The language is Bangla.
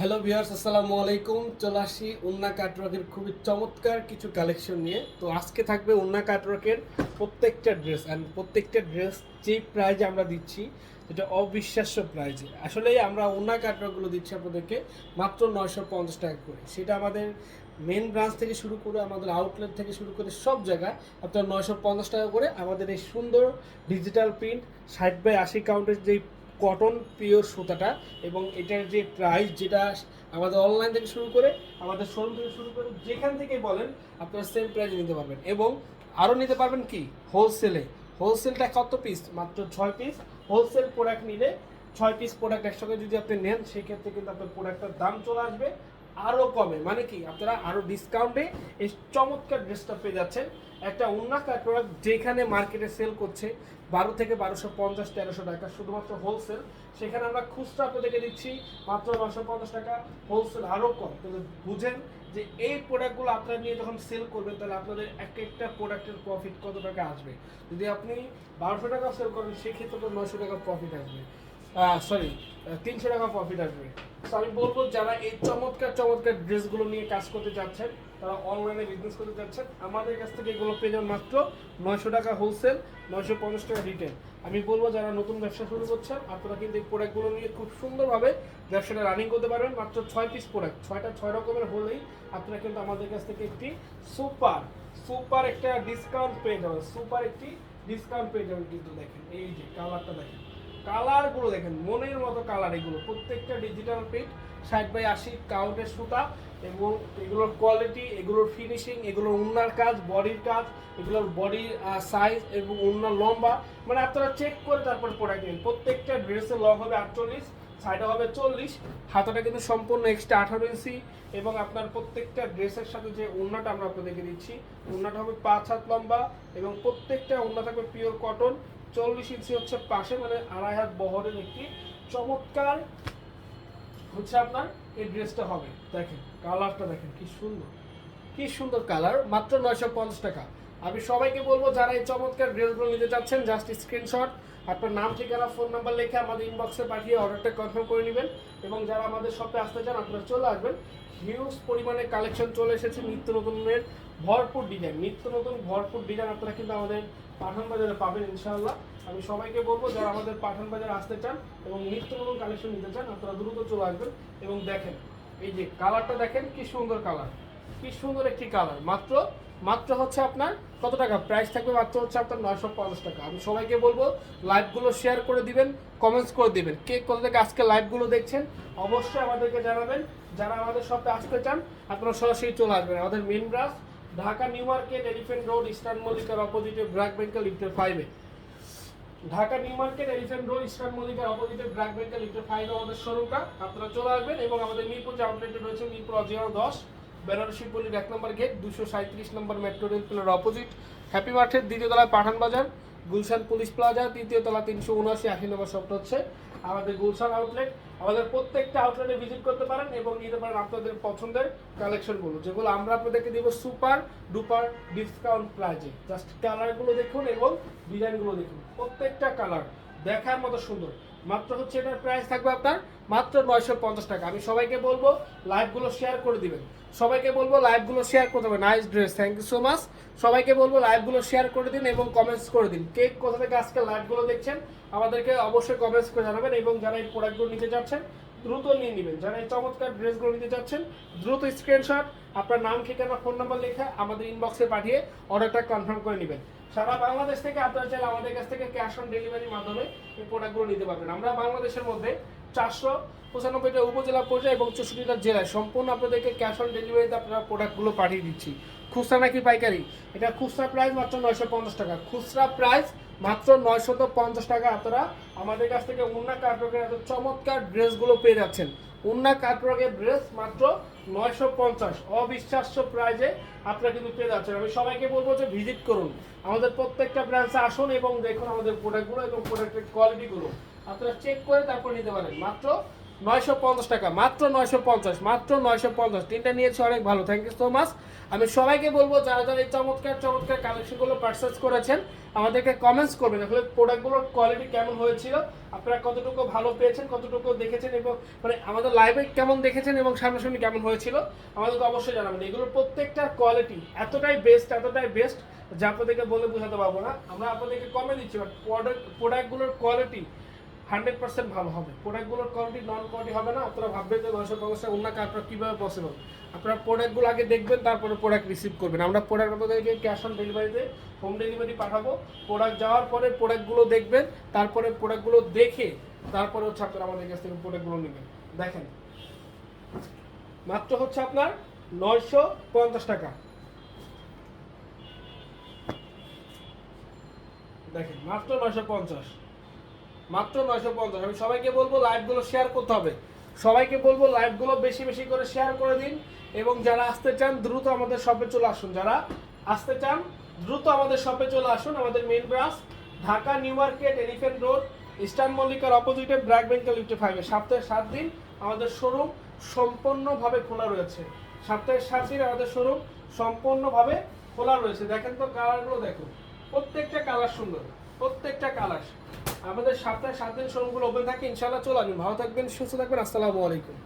হ্যালো ভিউয়ার্স আসসালামু আলাইকুম। চলে আসি উন্না কাটওয়ার্কের খুবই চমৎকার কিছু কালেকশন নিয়ে। তো আজকে থাকবে উন্না কাটওয়ার্কের প্রত্যেকটা ড্রেস অ্যান্ড প্রত্যেকটা ড্রেস যে প্রাইজে আমরা দিচ্ছি এটা অবিশ্বাস্য প্রাইজে আসলে আমরা উন্না কাটওয়ার্কগুলো দিচ্ছি আপনাদেরকে মাত্র নয়শো পঞ্চাশ টাকা করে। সেটা আমাদের মেন ব্রাঞ্চ থেকে শুরু করে, আমাদের আউটলেট থেকে শুরু করে সব জায়গায় আপনার নয়শো পঞ্চাশ টাকা করে আমাদের এই সুন্দর ডিজিটাল প্রিন্ট ষাট বাই আশি কাউন্টের যেই কটন পিওর সুতাটা এবং এটার যে প্রাইস যেটা আমাদের অনলাইন থেকে শুরু করে আমাদের শোরুম থেকে শুরু করে যেখান থেকে বলেন, আপনারা সেম প্রাইস নিতে পারবেন। এবং আরও নিতে পারবেন কি? হোলসেলে হোলসেলটা কত পিস মাত্র ছয় পিস হোলসেল প্রোডাক্ট নিলে ছয় পিস প্রোডাক্ট একসঙ্গে যদি আপনি নেন, সেক্ষেত্রে কিন্তু আপনার প্রোডাক্টটার দাম চলে আসবে। আরও কমে। মানে কি? আপনারা আরও ডিসকাউন্টে এই চমৎকার ড্রেসটা পেয়ে যাচ্ছেন। একটা উন্না কাটওয়ার্ক যেখানে মার্কেটে সেল করছে, বারো থেকে বারোশো পঞ্চাশ, তেরোশো টাকা, শুধুমাত্র হোলসেল সেখানে আমরা খুচরা আপনাদেরকে দিচ্ছি মাত্র নশো পঞ্চাশ টাকা হোলসেল আরও কম। তাহলে বুঝেন যে এই প্রোডাক্টগুলো আপনারা নিয়ে যখন সেল করবেন, তাহলে আপনাদের এক একটা প্রোডাক্টের প্রফিট কত টাকা আসবে? যদি আপনি বারোশো টাকা সেল করেন, সেক্ষেত্রে তো নশো টাকা প্রফিট আসবে। সরি তিনশো টাকা প্রফিট আসবে। তো আমি বলব, যারা এই চমৎকার চমৎকার ড্রেসগুলো নিয়ে কাজ করতে যাচ্ছেন তারা অনলাইনে বিজনেস করতে যাচ্ছেন আমাদের কাছ থেকে এগুলো পেয়ে যাবেন মাত্র নয়শো টাকা হোলসেল নয়শো পঞ্চাশ টাকা রিটেল আমি বলব, যারা নতুন ব্যবসা শুরু করছেন, আপনারা কিন্তু এই প্রোডাক্টগুলো নিয়ে খুব সুন্দরভাবে ব্যবসাটা রানিং করতে পারবেন, মাত্র ছয় পিস প্রোডাক্ট ছয়টা, ছয় রকমের হলেই আপনারা কিন্তু আমাদের কাছ থেকে একটি সুপার সুপার একটা ডিসকাউন্ট পেয়ে যাবেন সুপার একটি ডিসকাউন্ট পেয়ে যাবেন কিন্তু দেখেন, এই যে কালারটা দেখেন। কালারগুলো দেখেন, মনের মতো কালার এগুলো। প্রত্যেকটা ডিজিটাল প্রিন্ট ষাট বাই আশি কাউন্টের সুতা এবং এগুলোর কোয়ালিটি এগুলোর ফিনিশিং এগুলোর উন্নার কাজ, বডির কাজ, এগুলোর বডির সাইজ এবং উন্নার লম্বা। মানে আপনারা চেক করে তারপর প্রোডাক্ট নিন প্রত্যেকটা ড্রেসের লং হবে আটচল্লিশ সাইডে হবে চল্লিশ। হাতাটা কিন্তু সম্পূর্ণ এক্সট্রা আঠারো ইঞ্চি এবং আপনার প্রত্যেকটা ড্রেসের সাথে যে উন্নাটা আমরা আপনাদেরকে দিচ্ছি উন্নাটা হবে পাঁচ হাত লম্বা এবং প্রত্যেকটা উন্না থাকবে পিওর কটন চল্লিশ ইঞ্চি হচ্ছে পাশে মানে আড়াই হাত বহরের একটি চমৎকার হচ্ছে আপনার এই ড্রেসটা হবে। দেখেন, কালারটা দেখেন, কি সুন্দর কি সুন্দর কালার, মাত্র নয়শো পঞ্চাশ টাকা। আমি সবাইকে বলব, যারা এই চমৎকার ড্রেসগুলো নিতে চাচ্ছেন জাস্ট স্ক্রিনশট আপনার নাম, ঠিকানা ফোন নাম্বার লিখে আমাদের ইনবক্সে পাঠিয়ে অর্ডারটা কনফার্ম করে নেবেন। এবং যারা আমাদের শপে আসতে চান, আপনারা চলে আসবেন। হিউজ পরিমাণে কালেকশন চলে এসেছে, নিত্য নতুনের ভরপুর ডিজাইন নিত্য নতুন ভরপুর ডিজাইন আপনারা কিন্তু আমাদের পাঠান বাজারে পাবেন ইনশাআল্লাহ। আমি সবাইকে বলব, যারা আমাদের পাঠান বাজারে আসতে চান এবং নিত্য নতুন কালেকশন নিতে চান, আপনারা দ্রুত চলে আসবেন এবং দেখেন, এই যে কালারটা দেখেন, কি সুন্দর কালার, কি সুন্দর একটি কালার। মাত্র মাত্র হচ্ছে আপনার কত টাকা? প্রাইস থাকবে মাত্র হচ্ছে আপনার নয়শো পঞ্চাশ টাকা। আমি সবাইকে বলব, লাইভগুলো শেয়ার করে দিবেন কমেন্টস করে দিবেন, কে কোথা থেকে আজকে লাইভগুলো দেখছেন, অবশ্যই আমাদেরকে জানাবেন। যারা আমাদের শপে আসতে চান, আপনারা সরাসরি চলে আসবেন। আমাদের main branch Dhaka new market elephant road, eastern মল্লিকার অপোজিটে ব্র্যাক ব্যাংকাল লিফটের ফাইভে। Dhaka new market elephant road, eastern মল্লিকার অপোজিটে ব্র্যাক ব্যাংকাল লিফটের ফাইভে আমাদের শোরুমটা। আপনারা চলে আসবেন এবং আমাদের মিরপুর যে আউটলেটে রয়েছে মিরপুর অজিয়ার দশ, বেনারসি পল্লীর এক নম্বর গেট, দুশো সাঁত্রিশ নম্বর মেট্রো রেল প্লের অপোজিট। হ্যাপি মার্টের দ্বিতীয় তলায় পাঠান বাজার গুলশান পুলিশ প্লাজা, তৃতীয় তলা তিনশো উনআশি, আশি নম্বর শপটা হচ্ছে। আমাদের গুলশান আউটলেট আমাদের প্রত্যেকটা আউটলেটে ভিজিট করতে পারেন এবং নিতে পারেন আপনাদের পছন্দের কালেকশনগুলো যেগুলো আমরা আপনাদেরকে দিব সুপার ডুপার ডিসকাউন্ট প্রাইজে জাস্ট কালারগুলো দেখুন এবং ডিজাইনগুলো দেখুন, প্রত্যেকটা কালার দেখার মতো সুন্দর। মাত্র হচ্ছে এটার প্রাইস থাকবে আপনার মাত্র নয়শো পঞ্চাশ টাকা। আমি সবাইকে বলব লাইভগুলো শেয়ার করে দিবেন। সবাইকে বলব লাইভগুলো শেয়ার করতে হবে। Nice dress thank you so much সবাইকে বলব লাইভগুলো শেয়ার করে দিন এবং কমেন্টস করে দিন। কে কোথা থেকে আজকে লাইভগুলো দেখছেন, আমাদেরকে অবশ্যই কমেন্টস করে জানাবেন এবং যারা এই প্রোডাক্টগুলো নিতে যাচ্ছেন দ্রুত নিয়ে নেবেন। যারা এই চমৎকার ড্রেসগুলো নিতে যাচ্ছেন দ্রুত স্ক্রিনশট আপনার নাম, ঠিকানা ফোন নাম্বার লেখা আমাদের ইনবক্সে পাঠিয়ে অর্ডারটা কনফার্ম করে নেবেন। সারা বাংলাদেশ থেকে আপনারা চাইলে আমাদের কাছ থেকে ক্যাশ অন ডেলিভারির মাধ্যমে এই প্রোডাক্টগুলো নিতে পারবেন। আমরা বাংলাদেশের মধ্যে চারশো পঁচানব্বইটা উপজেলা, পর্যায়ে এবং চৌষট্টিটা জেলায় সম্পূর্ণ আপনাদেরকে ক্যাশ অন ডেলিভারিতে আপনারা প্রোডাক্টগুলো পাঠিয়ে দিচ্ছি। খুচরা নাকি পাইকারি? এটা খুচরা প্রাইস মাত্র নয়শো পঞ্চাশ টাকা। খুচরা প্রাইস মাত্র নয়শত পঞ্চাশ টাকা আপনারা আমাদের কাছ থেকে উন্না কাটরকের এত চমৎকার ড্রেসগুলো পেয়ে যাচ্ছেন। উন্না কাটরকের ড্রেস মাত্র নয়শো পঞ্চাশ। অবিশ্বাস্য প্রাইজে আপনারা কিন্তু পেয়ে যাচ্ছেন। আমি সবাইকে বলব যে ভিজিট করুন। আমাদের প্রত্যেকটা ব্রাঞ্চে আসুন এবং দেখুন আমাদের প্রোডাক্টগুলো এবং প্রোডাক্টের কোয়ালিটিগুলো আপনারা চেক করে তারপর নিতে পারেন। মাত্র নয়শো পঞ্চাশ টাকা, মাত্র নয়শো পঞ্চাশ, মাত্র নয়শো পঞ্চাশ। তিনটা নিয়েছি অনেক ভালো থ্যাংক ইউ সো মাচ আমি সবাইকে বলব, যারা যারা এই চমৎকার চমৎকার কালেকশনগুলো পারচেস করেছেন, আমাদেরকে কমেন্টস করবেন, আসলে প্রোডাক্টগুলোর কোয়ালিটি কেমন হয়েছিল, আপনারা কতটুকু ভালো পেয়েছেন, কতটুকু দেখেছেন, এবং মানে আমাদের লাইভে কেমন দেখেছেন, এবং সামনাসামনি কেমন হয়েছিল, আমাদেরকে অবশ্যই জানাবেন। এগুলোর প্রত্যেকটা কোয়ালিটি এতটাই বেস্ট এতটাই বেস্ট যা আপনাদেরকে বলে বোঝাতে পারব না। আমরা আপনাদেরকে কমে দিচ্ছি বাট প্রোডাক্ট প্রোডাক্টগুলোর কোয়ালিটি হান্ড্রেড পার্সেন্ট ভালো হবে। প্রোডাক্টগুলোর কোয়ালিটি নন কোয়ালিটি হবে না। আপনারা ভাববেন যে নয়শো পঞ্চাশ অন্য কার্ডটা কীভাবে পসিবল আপনারা প্রোডাক্টগুলো আগে দেখবেন, তারপরে প্রোডাক্ট রিসিভ করবেন। আমরা প্রোডাক্ট আপনাদেরকে ক্যাশ অন ডেলিভারিতে হোম ডেলিভারি পাঠাবো। প্রোডাক্ট যাওয়ার পরে প্রোডাক্টগুলো দেখবেন, তারপরে প্রোডাক্টগুলো দেখে, তারপরে হচ্ছে আপনারা আমাদের কাছ থেকে প্রোডাক্টগুলো নেবেন। দেখেন। মাত্র হচ্ছে আপনার নয়শো পঞ্চাশ টাকা। দেখেন, মাত্র নয়শো পঞ্চাশ। মাত্র নয়শো পঞ্চাশ। আমি সবাইকে বলব লাইভগুলো শেয়ার করতে হবে। সবাইকে বলব লাইভগুলো বেশি বেশি করে শেয়ার করে দিন এবং যারা আসতে চান, দ্রুত আমাদের শপে চলে আসুন। যারা আসতে চান, দ্রুত আমাদের শপে চলে আসুন। আমাদের main branch Dhaka new market elephant road eastern মল্লিকার অপোজিটে ব্র্যাক ব্যাংকের লিফটে ফাইভে সপ্তাহে সাত দিন আমাদের শোরুম সম্পূর্ণভাবে খোলা রয়েছে। সপ্তাহে সাত দিন আমাদের শোরুম সম্পূর্ণভাবে খোলা রয়েছে। দেখেন তো কালারগুলো দেখুন প্রত্যেকটা কালার সুন্দর। প্রত্যেকটা কালার আমাদের সপ্তাহে সাত দিন শোরুমগুলো ওপেন থাকে ইনশাল্লাহ চলে আসবেন। ভালো থাকবেন, সুস্থ থাকবেন, আসসালামু আলাইকুম।